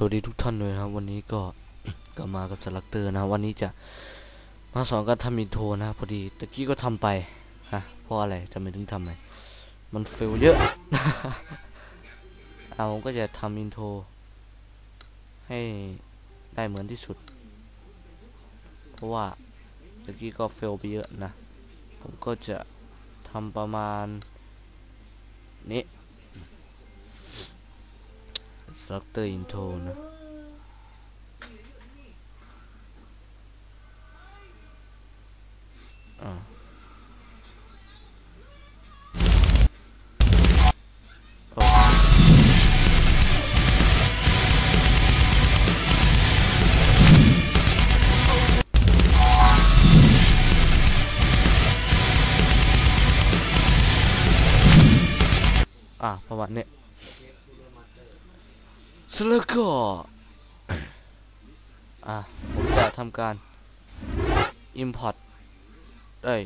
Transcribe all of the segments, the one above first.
สวัสดีทุกท่านเลยนะครับ วันนี้ก็ก็มากับสลักเตอร์นะวันนี้จะมาสอนการทำอินโทรนะพอดีตะกี้ก็ทำไปฮะเพราะอะไรทำไมถึงทำไปมันเฟลเยอะ เอาก็จะทำอินโทรให้ได้เหมือนที่สุด เพราะว่าตะกี้ก็เฟลไปเยอะนะ ผมก็จะทำประมาณนี้ structure intro นะอ่าโออะประมาณนี้ ส แล้วก็อะผมจะทำการ import เอ้ย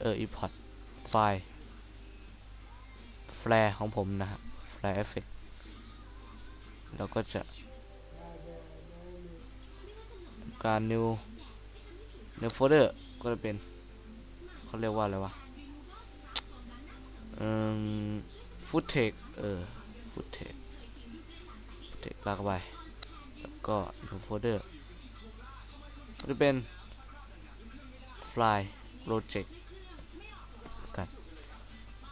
เออ import ไฟล์ flare ของผมนะฮะ flare effect แล้วก็จะทำการ new new folder ก็จะเป็นเขาเรียกว่าอะไรวะอืม footage เออ footage เทค ลากเข้าไป แล้วก็ new folder ก็จะเป็น fly project กัน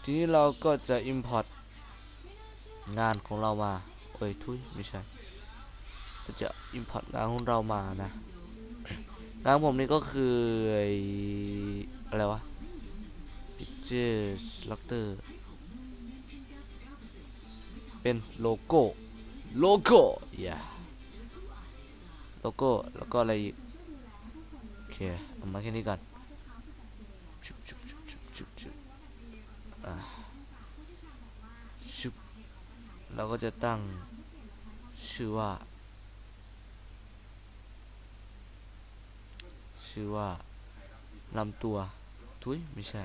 ทีนี้เราก็จะ import งานของเรามา เอ้ยทุยไม่ใช่เราจะ import งานของเรามานะ งานผมนี่ก็คือไอ้อะไรวะ picture selector เป็นโลโก้ โลโก้อย่าโลโก้แล้วก็อะไรโอเคเอามาแค่นี้ก่อนชุบชุบชุบชุบชุบชุบอ่าชุบเราก็จะตั้งชื่อว่า ชื่อว่าลำตัวทุยไม่ใช่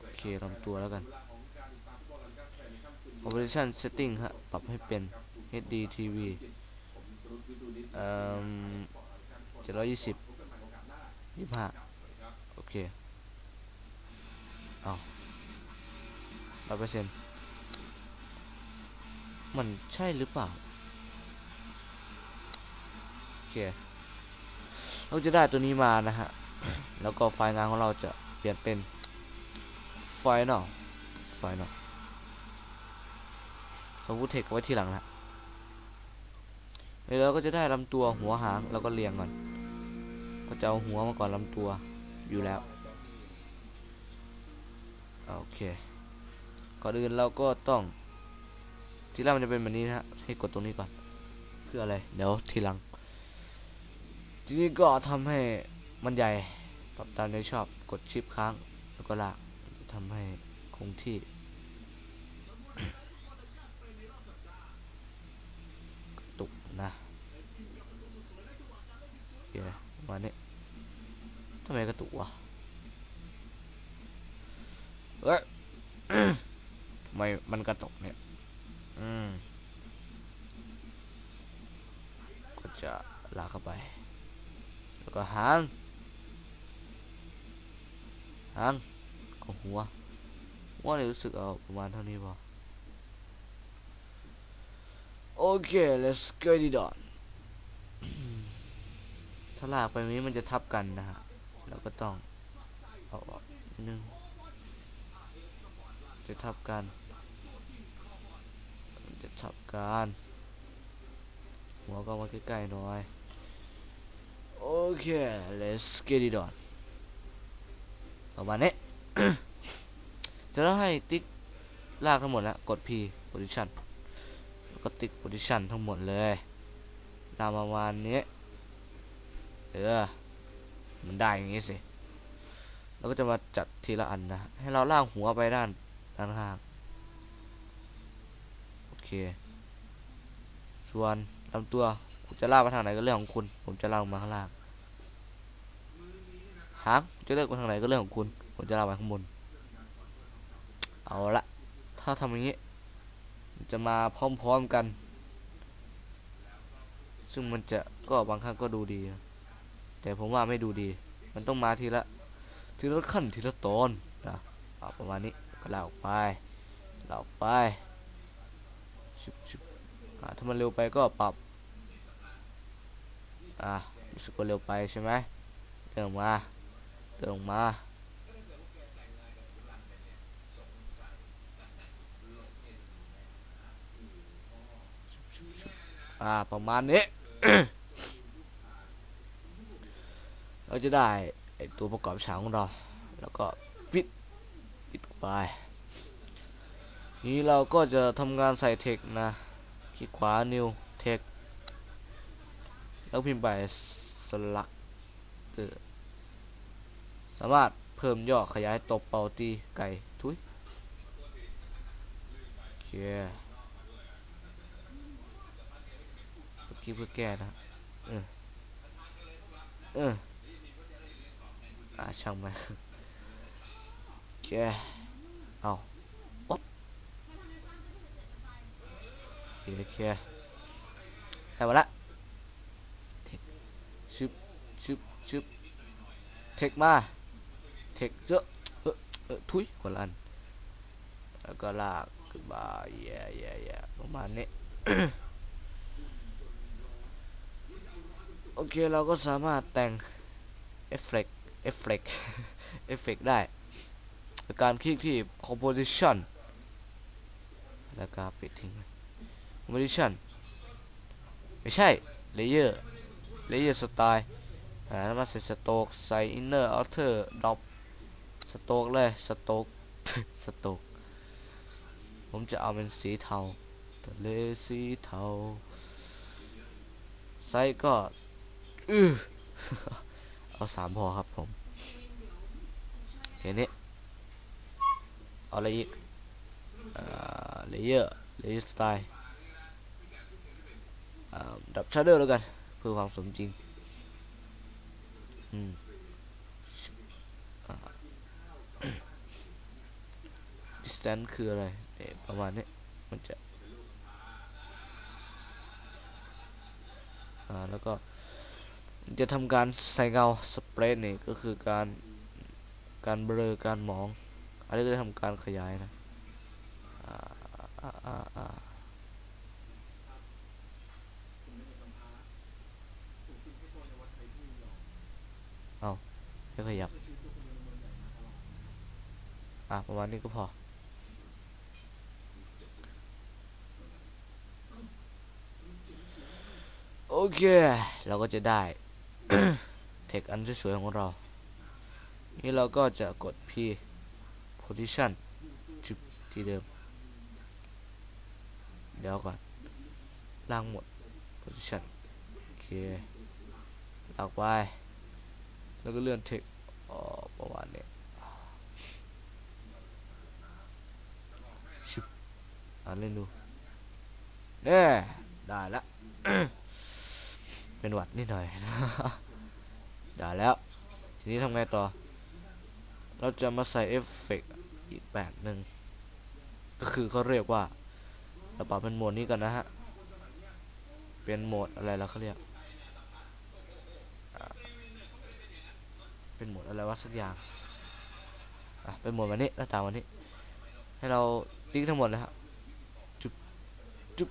โอเคลำตัวแล้วกัน Operation Setting ฮะ ปรับให้เป็น HD TV เอ่อเจ็ดร้อยยี่สิบยี่ห้าโอเค เอาร้อยเปอร์เซ็นต์มันใช่หรือเปล่า โอเค เราจะได้ตัวนี้มานะฮะ แล้วก็ไฟล์งานของเราจะเปลี่ยนเป็น Final Final เขาพูดเทคไว้ทีหลังละแล้วเราก็จะได้ลำตัวหัวหางแล้วก็เรียงก่อน ก็จะเอาหัวมาก่อนลำตัวอยู่แล้ว โอเค ก่อนอื่นเราก็ต้อง ทีแรกมันจะเป็นแบบนี้นะฮะให้กดตรงนี้ก่อน เพื่ออะไร เดี๋ยวทีหลัง ทีนี้ก็ทำให้มันใหญ่ปรับตามใจชอบ กดชิปค้าง แล้วก็ลากทำให้คงที่ ตุกนะ โอเคประมาณนี้ทำไมกระตุกวะเอ้ยทำไมมันกระตุกเนี่ย อืม ก็จะลากเข้าไป แล้วก็หางหางก็หัวหัวเนี่ยรู้สึกเอาประมาณเท่านี้พอโอเค let's get it on ถ้าลากไปนี้มันจะทับกันนะฮะเราก็ต้องเอาออกนึงจะทับกันจะทับกันหัวก็มาใกล้ๆหน่อยโอเค let's get it on ประมาณนี้ จะต้องให้ติ๊กลากทั้งหมดแล้วกด P position แล้วก็ติ๊ก position ทั้งหมดเลยตามประมาณนี้ เออ มันได้อย่างงี้สิแล้วก็จะมาจัดทีละอันนะ ให้เราล่ากหัวไปด้านด้านข้าง โอเค ส่วนลำตัวคุณจะล่ากไปทางไหนก็เรื่องของคุณ ผมจะล่ากมาข้างล่างหางจะเลือกไปทางไหนก็เรื่องของคุณ ผมจะล่ากไปข้างบน เอาละ ถ้าทำอย่างนี้ จะมาพร้อมๆกัน ซึ่งมันจะก็บางครั้งก็ดูดีนะ แต่ผมว่าไม่ดูดี มันต้องมาทีละ ทีละขั้นทีละตอนนะเอาประมาณนี้ก็ลาออกไปลาออกไปชุบชุบถ้ามันเร็วไปก็ปรับ อ่ารู้สึกว่าเร็วไปใช่ไหมเดินมาเดินมาอ่าประมาณนี้ เราจะได้ตัวประกอบฉากของเรา แล้วก็ปิดปิดไปนี้เราก็จะทำงานใส่เทคนะ คลิกขวา new เทคแล้วพิมพ์ไปสลักสามารถเพิ่มย่อขยายตบเป่าตีไก่ทุยโอเคเมื่อกี้เพื่อแก้นะเออเออ อ่าช่างมันโอเค เอาวัดโอเคโอเคได้หมดละ ชึบชึบชึบเทคมา เทคเยอะเออเออทุยคนละอัน แล้วก็ลากขึ้นมาแย่แย่แย่ประมาณนี้ โอเค เราก็สามารถแต่งเอฟเฟก เอฟเฟกเอฟเฟกได้การคลิกที่ composition แล้วก็ปิดทิ้ง composition ไม่ใช่ layer เลเยอร์สไตล์อ่าแล้วมาใส่สโต๊กใส่อินเนอร์อัลเทอร์ดอปสโต๊กเลยสโต๊กสโต๊กผมจะเอาเป็นสีเทาทะเลสีเทาไซส์ก็อือ เอาสามพอครับผมเห็นนี้เอาอะไรอีกเลเยอร์เลเยอร์สไตล์ดับชาร์เดอร์แล้วกัน เพื่อความสมจริงอืมอ่า distance คืออะไรเประมาณนี้มันจะอ่าแล้วก็ จะทำการใส่เงาสเปรดนี่ก็คือการการเบลอการมอง อันนี้จะทำการขยายนะอ่าอ่าอ่าอ่าไม่ขยับ อะ ประมาณนี้ก็พอโอเค เราก็จะได้ เทคอันสวยๆของเรา นี่เราก็จะกด P position จุดที่เดิม เดี๋ยวก่อนล่างหมด position โอเคลากไป แล้วก็เลื่อนเทคอ๋อประมาณนี้ชิบอ่านเล่นดูเน่ได้ละ เป็นหวัดนิดหน่อยได้แล้ว ทีนี้ทำไงต่อ เราจะมาใส่เอฟเฟกต์อีกแบบหนึ่ง ก็คือเขาเรียกว่าเราปรับเป็นโหมดนี้กันนะฮะ เป็นโหมดอะไรแล้วเขาเรียก เป็นโหมดอะไรวะสักอย่าง อะ เป็นโหมดวันนี้หน้าตาวันนี้ ให้เราติ๊กทั้งหมดเลยครับจุ๊บจุ๊บ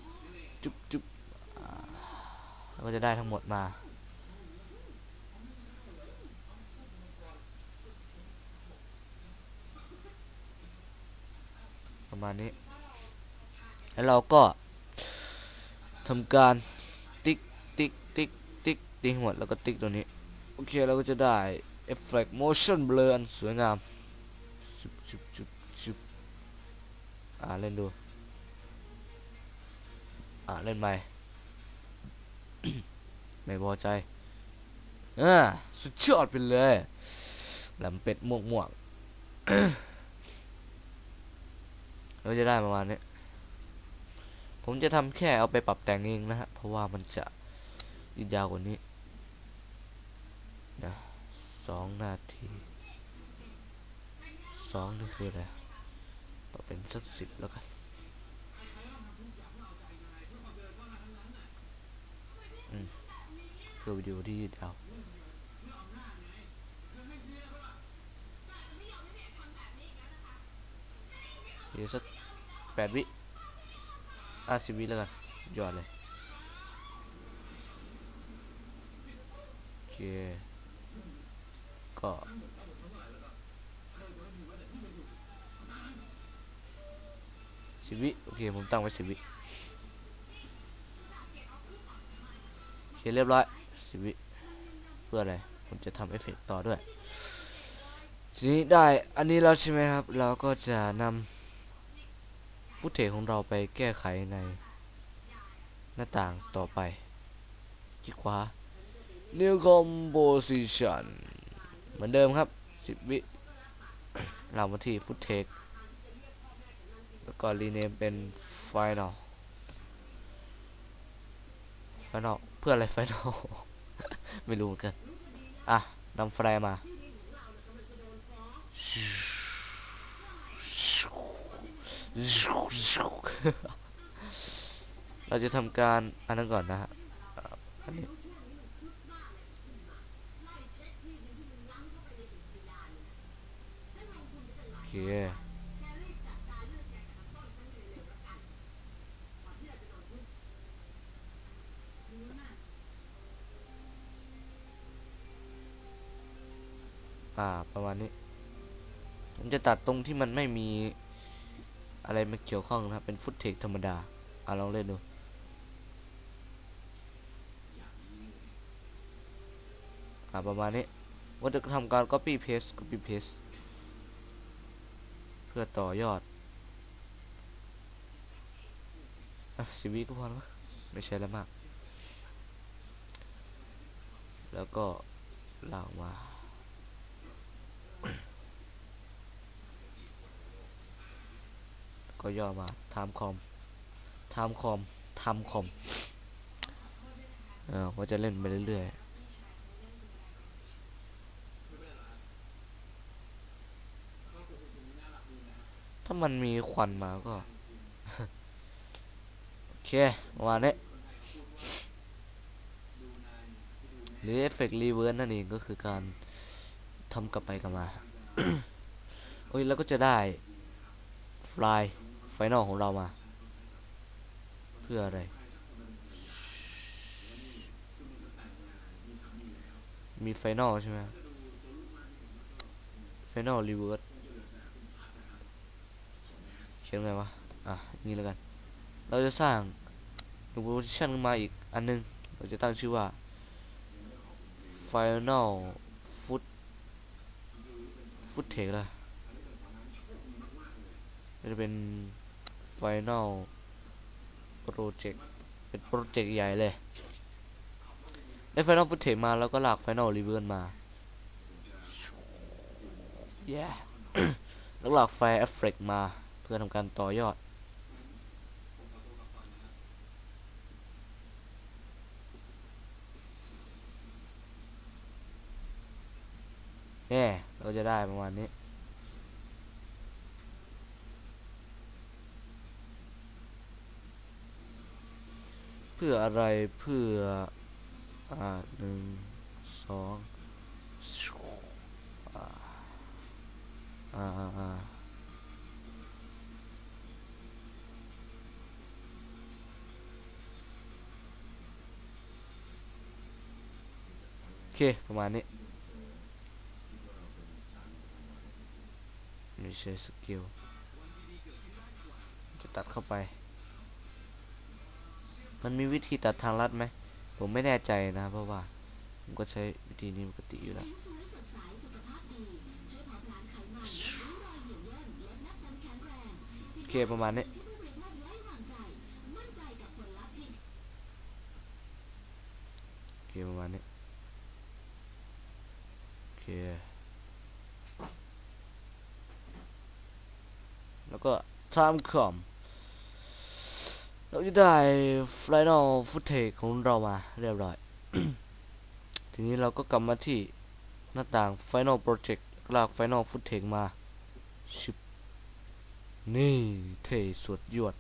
จุ๊บจุ๊บ เราก็จะได้ทั้งหมดมา ประมาณนี้ แล้วเราก็ทำการติ๊กติ๊กติ๊กติ๊กติ๊กหมดแล้วก็ติ๊กตัวนี้ โอเคเราก็จะได้ Effect Motion Blur อันสวยงามชุบชุบชุบชุบอ่าเล่นดู อ่าเล่นใหม่ ไม่พอใจอ่าสุดยอดไปเลยหลมเป็ดม่วงม่วงเราจะได้ประมาณนี้ผมจะทำแค่เอาไปปรับแต่งเองนะฮะ เพราะว่ามันจะยืดยาวกว่านี้นะสองนาทีสองนี่คืออะไรปรับเป็นสักสิบแล้วกัน พื่อวิดีโอที่ยืดยาวเดี๋ยวสักแปดวิห้าสิบวิแล้วกันสุดยอดเลยโอเคก็สิบวิโอเค ผมตั้งไว้สิบวิ เคเรียบร้อยสิบวิเพื่ออะไร ผมจะทำเอฟเฟกต์ต่อด้วย ทีนี้ได้อันนี้แล้วใช่ไหมครับ เราก็จะนำฟุตเทจของเราไปแก้ไขในหน้าต่างต่อไปคลิกขวา New Composition เหมือนเดิมครับ 10 วิ เรามาที่ฟุตเทจแล้วก็รีเนมเป็น Final Final พื่ออะไร Final ไม่รู้เหมือนกัน อะนำแฟร์มา เราจะทำการอันนั้นก่อนนะฮะอันนี้โอเค อ่า ประมาณนี้ ผมจะตัดตรงที่มันไม่มีอะไรมาเกี่ยวข้องนะครับ เป็นฟุตเทคธรรมดา อะลองเล่นดูอ่าประมาณนี้ว่าจะทำการ copy paste copy paste เพื่อต่อยอดอะสิบวิก็พอแล้วไม่ใช่แล้วมาก แล้วก็ลากมา ก็ย่อมาทำคอมทำคอมทำคอมเออว่าจะเล่นไปเรื่อยๆถ้ามันมีควันมาก็ โอเคประมาณนี้หรือเอฟเฟกต์รีเวิร์สนั่นเองก็คือการทำกลับไปกลับมา โอ้ย แล้วก็จะได้ฟลาย ไฟนอลของเรามา เพื่ออะไร มีไฟนอลใช่ไหมไฟนอลรีเวิร์สเขียนไงวะ อะ นี่แล้วกัน เราจะสร้าง invocation ขึ้นมาอีกอันนึง เราจะตั้งชื่อว่า final foot footage ละจะเป็น Final Project เป็นโปรเจกต์ใหญ่เลย ได้ Final Footage มาแล้วก็หลาก Final r e v e r มา yeah แล้วหลากไฟล์ Effect มาเพื่อทำการต่อยอดแย่ยเราจะได้ประมาณนี้ เพื่ออะไรเพื่อ อ่าหนึ่งสองอ่าอ่าอ่าโอเค ประมาณนี้ไม่ใช่สกิลจะตัดเข้าไป มันมีวิธีตัดทางลัดไหม ผมไม่แน่ใจนะ เพราะว่า ผมก็ใช้วิธีนี้ปกติอยู่แล้วโอเคประมาณนี้โอเคประมาณนี้โอเคแล้วก็ time come เราจะได้ไฟนอลฟุตเทกของเรามาเรียบร้อย ทีนี้เราก็กลับมาที่หน้าต่างฟ Final Project ลากไฟนอลฟุตเทกมาชิบนี่เท่สุดยอด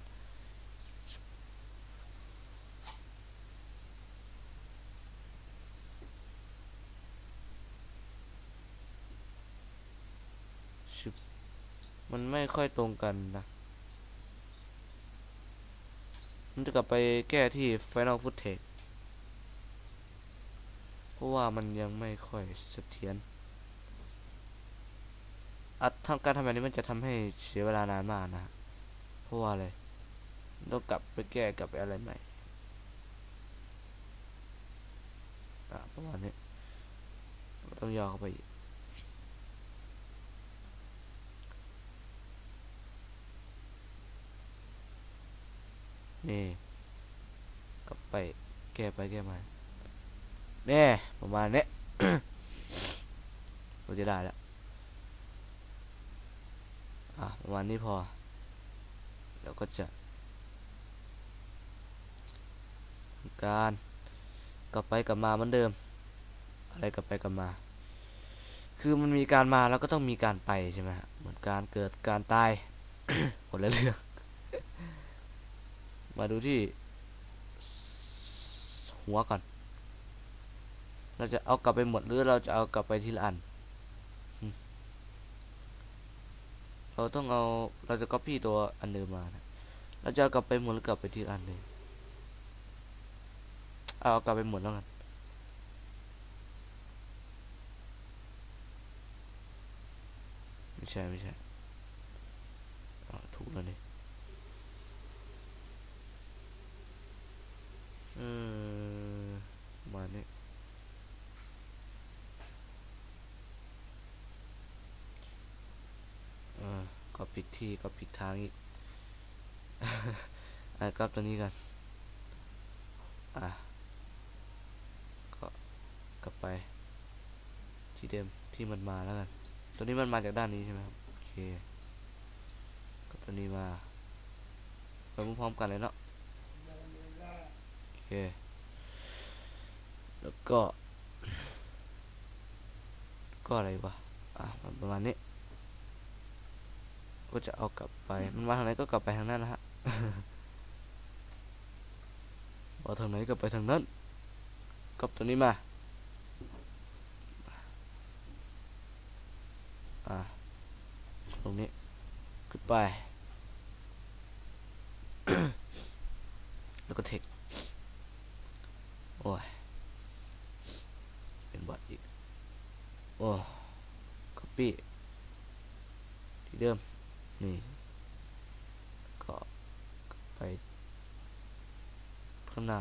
มันไม่ค่อยตรงกันนะ มันจะกลับไปแก้ที่ Final Footage เพราะว่ามันยังไม่ค่อยเสถียรอัดทำการทำแบบนี้มันจะทำให้เสียเวลานานมากนะ เพราะว่าอะไรต้องกลับไปแก้กลับไปอะไรใหม่อะประมาณนี้ต้องย่อเข้าไปอีก นี่กลับไปแก้ไปแก้มาแน่ประมาณนี้เราจะได้แล้วอะประมาณนี้พอ แล้วก็จะ การกลับไปกลับมาเหมือนเดิม อะไรกลับไปกลับมา คือมันมีการมาแล้วก็ต้องมีการไปใช่ไหมฮะเหมือนการเกิดการตายคนละเรื่อง มาดูที่ หัวก่อน เราจะเอากลับไปหมดหรือเราจะเอากลับไปทีละอัน เราต้องเอาเราจะ copy ตัวอันเดิมมานะเราจะเอากลับไปหมดหรือกลับไปทีละอันเลยเอากลับไปหมดแล้วกันไม่ใช่ไม่ใช่ถูกแล้วนี่ เออมาณนี้เออก็ผิดที่ก็ผิดทางอีก อะกลับตัวนี้กัน อะ ก็กลับไป ที่เดิมที่มันมาแล้วกัน ตัวนี้มันมาจากด้านนี้ใช่ไหมครับ โอเคก็ตัวนี้มา ไปพร้อมกันเลยเนาะ แล้วก็ ก็อะไรวะ อะมันประมาณนี้ ก็จะเอากลับไป มันมาทางไหนก็กลับไปทางนั้นนะฮะมาทางไหนก็ไปทางนั้นกลับตัวนี้มา อะตรงนี้ขึ้นไป แล้วก็เทค โอ้ย เป็นบอทอีก โอ้คอปปี้ที่เดิม นี่ ก็ไป ข้างหน้า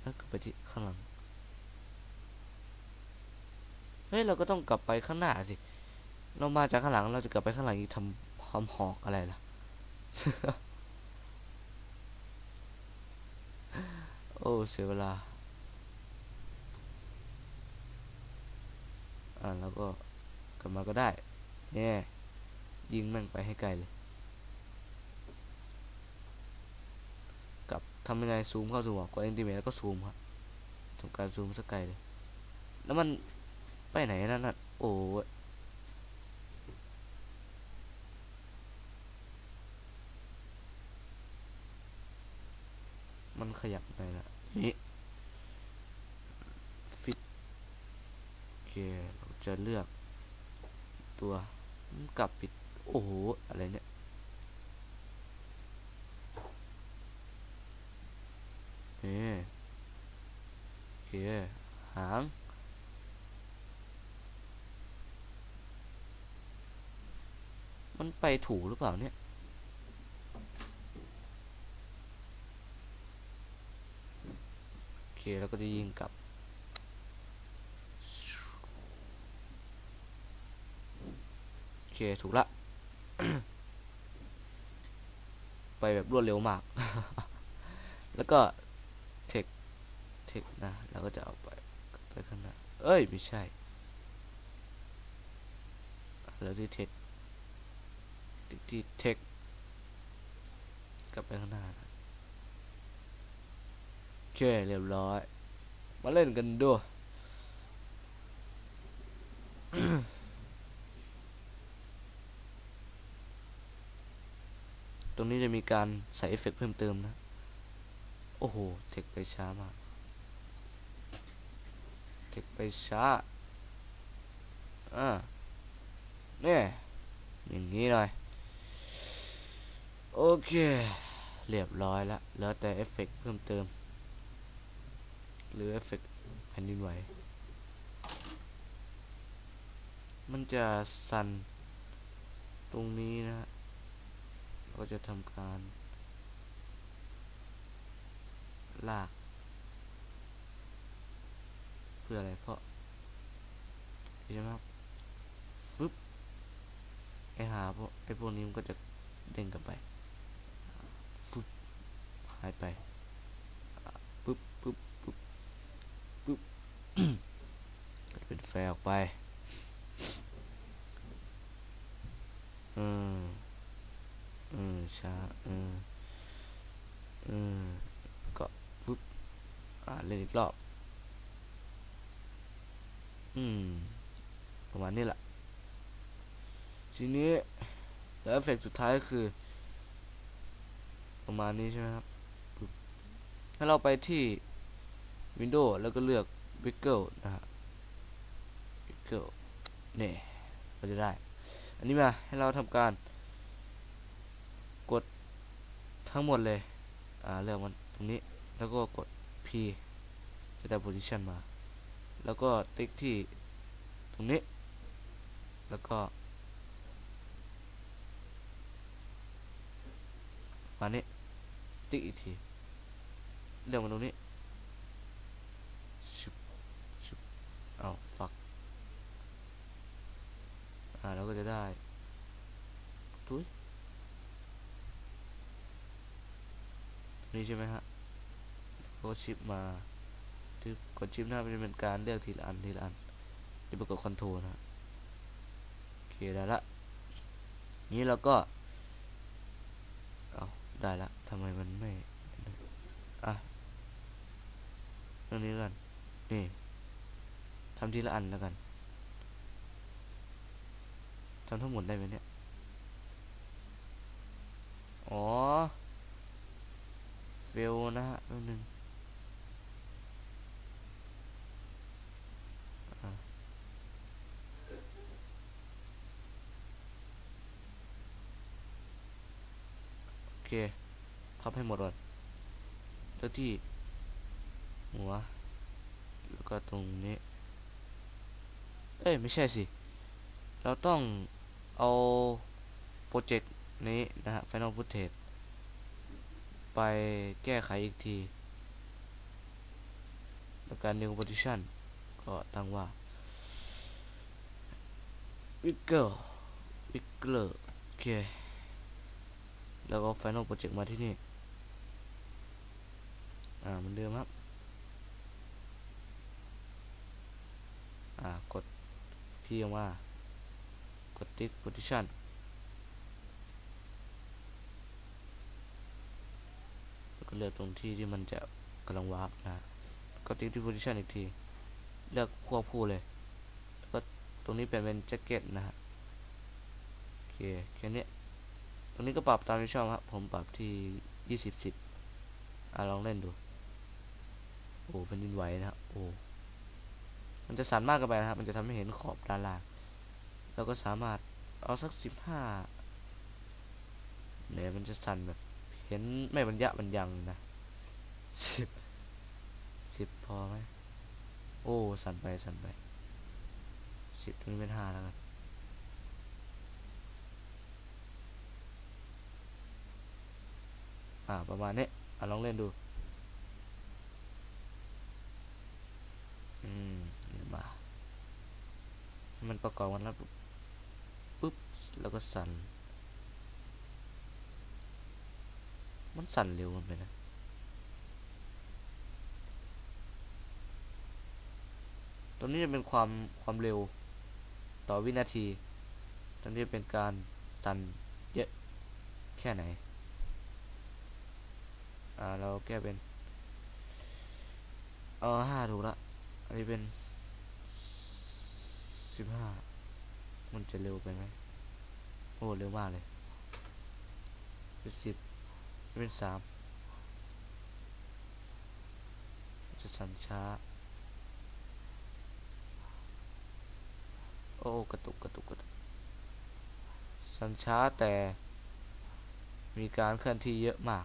แล้วก็ไปที่ข้างหลัง เฮ้ย เราก็ต้องกลับไปข้างหน้าสิ เรามาจากข้างหลัง เราจะกลับไปข้างหลังอีกทำพร้อมหอกอะไรล่ะ อ้เสียเวลา อ่าแล้วก็กลับมาก็ได้เนี่ยยิงแม่งไปให้ไกลเลยกับทำยังไงซูมเข้าสู่หัวกดเอนติเมตแล้วก็ซูมครับทำการซูมสักไกลเลย แล้วมันไปไหนนั่นน่ะโอ้มันขยับไปละ นี่ฟิตโอเคเราจะเลือกตัวกลับปิด โอ้โห อะไรเนี่ยเอ๊ะโอเค หางมันไปถูกหรือเปล่าเนี่ย โอเค แล้วก็จะยิงกลับ โอเค ถูกละ ไปแบบรวดเร็วมาก แล้วก็เทค เทคนะ แล้วก็จะเอาไป ไปข้างหน้า เอ้ย ไม่ใช่ แล้วที่เทคที่เทคกลับไปข้างหน้านะ เคเรียบร้อย มาเล่นกันดูตรงนี้จะมีการใส่เอฟเฟกต์เพิ่มเติมนะ โอ้โห เทคไปช้ามาก เทคไปช้า อ่าเนี่ยอย่างนี้หน่อย โอเค เรียบร้อยแล้ว แล้วแต่เอฟเฟกต์เพิ่มเติม หรือเอฟเฟกต์แผ่นดินไหว มันจะสั่นตรงนี้นะเราก็จะทำการ ลาก เพื่ออะไรเพราะใช่ไหมครับฟึบไอหาพวกไอพวกนี้มันก็จะเด้งกลับไปฟึบหายไปปึ๊บปึ๊บ เป็นแฟออกไป อืม อืมช้าอืม อืม ก็ฟึบอ่าเล่นอีกรอบ อืม ประมาณนี้แหละ ทีนี้ แล้วเอฟเฟกต์สุดท้ายคือ ประมาณนี้ใช่ไหมครับปึ๊บถ้าเราไปที่ Windows แล้วก็เลือก Wiggle นะฮะ Wiggle นี่เราจะได้ อันนี้มาให้เราทำการ กดทั้งหมดเลย อ่าเลือกมันตรงนี้ แล้วก็กด P จะได้ position มา แล้วก็ติ๊กที่ตรงนี้ แล้วก็มานี้ติ๊กอีกทีเลือกมาตรงนี้ชุบชุบ เอาฟัก อ่าเราก็จะได้ทุยนี่ใช่ไหมฮะก็ชิปมาที่กดชิปหน้าเป็นการเลือกทีละอันทีละอันจะไปกดคอนโทรลนะโอเคได้ละนี้เราก็ เอาได้ละทำไมมันไม่ อะเรื่องนี้กันนี่ ทำทีละอันแล้วกันทำทั้งหมดได้ไหมเนี่ย อ๋อ เฟลนะฮะแป๊บนึงอะโอเค พับให้หมดก่อนแล้วที่ หัว แล้วก็ตรงนี้ เอ้ยไม่ใช่สิ เราต้องเอาโปรเจกต์นี้นะฮะ Final Footage ไปแก้ไขอีกทีแล้วการ New Position ก็ตั้งว่า Wiggle Wiggle โอเค แล้วก็ Final Project มาที่นี่ อ่าเหมือนเดิมครับ อ่ากด ที่ออกมากดติ๊ก position แล้วก็เลือกตรงที่ที่มันจะกำลังวาร์ปนะก็ติ๊กที่ position อีกที เลือกควบคู่เลย แล้วก็ตรงนี้เปลี่ยนเป็นแจ็คเก็ตนะฮะโอเคแค่นี้ตรงนี้ก็ปรับตามที่ชอบครับ ผมปรับที่ยี่สิบสิบอะลองเล่นดู โอ้เป็นดินไหวนะครับโอ้ มันจะสั่นมากเกินไปนะครับ มันจะทำให้เห็นขอบด้านล่างแล้วก็สามารถเอาสักสิบห้าเนี่ยมันจะสั่นแบบ เห็นไม่บรรยะบรรยังนะสิบสิบพอไหมโอ้สั่นไปสั่นไปสิบตรงนี้เป็นห้าแล้วกันอ่าประมาณนี้อะลองเล่นดู อืม มันประกอบกันแล้วปุ๊บแล้วก็สั่น มันสั่นเร็วมันไปนะตรงนี้จะเป็นความความเร็วต่อวินาที ตรงนี้เป็นการสั่นเยอะแค่ไหน อ่าเราแก้เป็น เออห้าถูกละ อันนี้เป็น สิบห้ามันจะเร็วไปไหมโอ้เร็วมากเลยเป็นสิบเป็นสามจะสั่นช้า โอ้กระตุกกระตุกกระตุกสันช้าแต่ มีการเคลื่อนที่เยอะมาก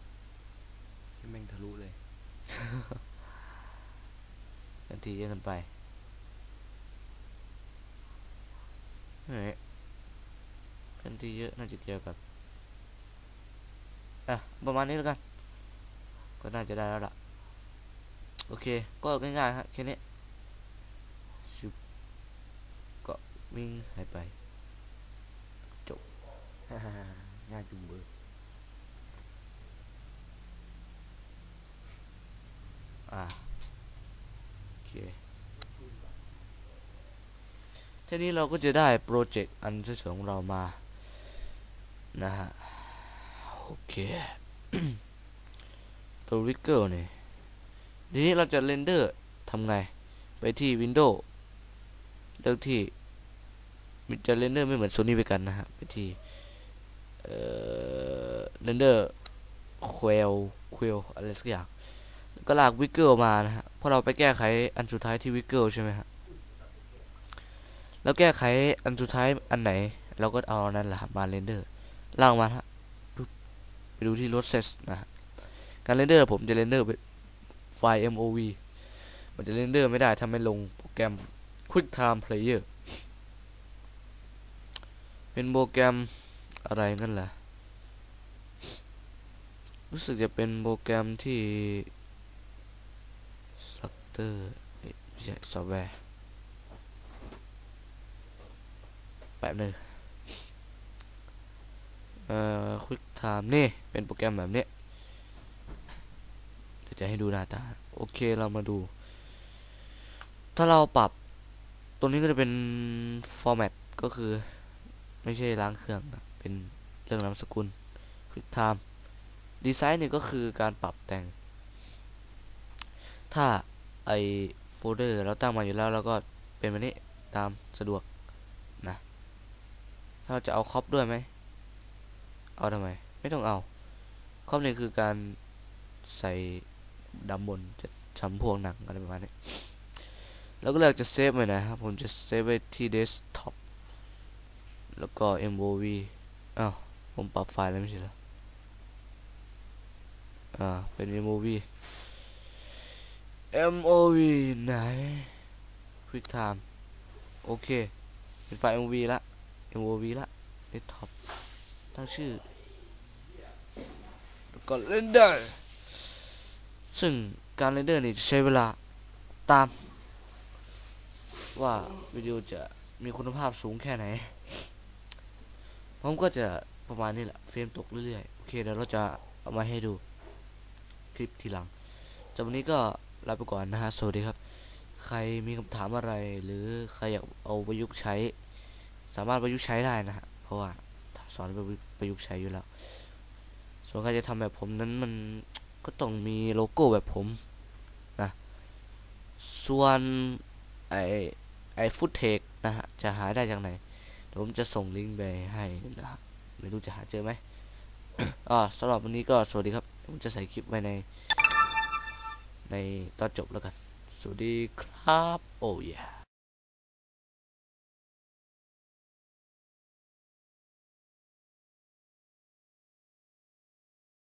ที่แม่งทะลุเลย เคลื่อนที่เยอะเกินไป เฮ้ยเคลื่อนที่เยอะน่าจะเกี่ยวกับอะประมาณนี้แล้วกัน ก็น่าจะได้แล้วล่ะ โอเค ก็ง่ายๆฮะแค่นี้ชุบก็วิ่งหายไป จบง่ายจุงเบออ่าโอเค ทีนี้เราก็จะได้โปรเจกต์อันสวยของเรามา นะฮะ โอเค ตัววิกเกอร์เนี่ยทีนี้เราจะเรนเดอร์ทำไง ไปที่ Windows เลือกที่มันจะเรนเดอร์ไม่เหมือน Sony ไปกันนะฮะ ไปที่ เอ่อ เรนเดอร์เควลเควลอะไรสักอย่างแล้วก็ลากวิกเกิลมานะฮะ เพราะเราไปแก้ไขอันสุดท้ายที่วิกเกิลใช่ไหมฮะ แล้วแก้ไขอันสุดท้ายอันไหน เราก็เอานนั้นแหละมาเรนเดอร์ล่ากมาฮะไปดูที่ process นะการเรนเดอร์ผมจะเรนเดอร์เป็นไฟล์ MOV มันจะเรนเดอร์ไม่ได้ถ้าไม่ลงโปรแกรม QuickTime Player เป็นโปรแกรมอะไรนั่นแหละรู้สึกจะเป็นโปรแกรมที่ Flutter เอ้ยไม่ใช่ซอฟต์ แป๊บนึงเอ่อ QuickTime นี่ เป็นโปรแกรมแบบนี้เดี๋ยวจะให้ดูหน้าตา โอเคเรามาดู ถ้าเราปรับตัวนี้ก็จะเป็น format ก็คือ ไม่ใช่ล้างเครื่องนะเป็นเรื่องนามสกุล QuickTime ดีไซน์เนี่ยก็คือการปรับแต่ง ถ้าไอโฟลเดอร์เราตั้งมาอยู่แล้วเราก็เป็นแบบนี้ตามสะดวก เราจะเอาครอปด้วยไหม เอาทำไม ไม่ต้องเอา ครอปนี่คือการใส่ดำบนจะทำพวกหนังอะไรประมาณนี้ แล้วก็เลือกจะเซฟไว้นะครับ ผมจะเซฟไว้ที่เดสก์ท็อป แล้วก็ MOV อ้าว ผมปรับไฟล์แล้วไม่ใช่เหรอ อ่า เป็น MOV MOV ไหน QuickTime โอเค เป็นไฟล์ MOV ละ MOV ละ Desktop ตั้งชื่อแล้วก็ Render ซึ่งการ Render นี่จะใช้เวลาตาม ว่าวิดีโอจะมีคุณภาพสูงแค่ไหน ผมก็จะประมาณนี้แหละ เฟรมตกเรื่อยๆ โอเคเดี๋ยวเราจะเอามาให้ดูคลิปทีหลังจากวันนี้ก็ลาไปก่อนนะฮะ สวัสดีครับ ใครมีคำถามอะไรหรือใครอยากเอาประยุกต์ใช้ สามารถประยุกต์ใช้ได้นะฮะเพราะว่าสอนประยุกต์ประยุกใช้อยู่แล้ว ส่วนใครจะทำแบบผมนั้นมันก็ต้องมีโลโก้แบบผมนะส่วนไอไอฟุตเทคนะฮะจะหาได้จากไหนผมจะส่งลิงก์ไปให้นะไม่รู้จะหาเจอไหมอ่าสำหรับวันนี้ก็สวัสดีครับ ผมจะใส่คลิปไว้ใน ในตอนจบแล้วกัน สวัสดีครับ โอ้ย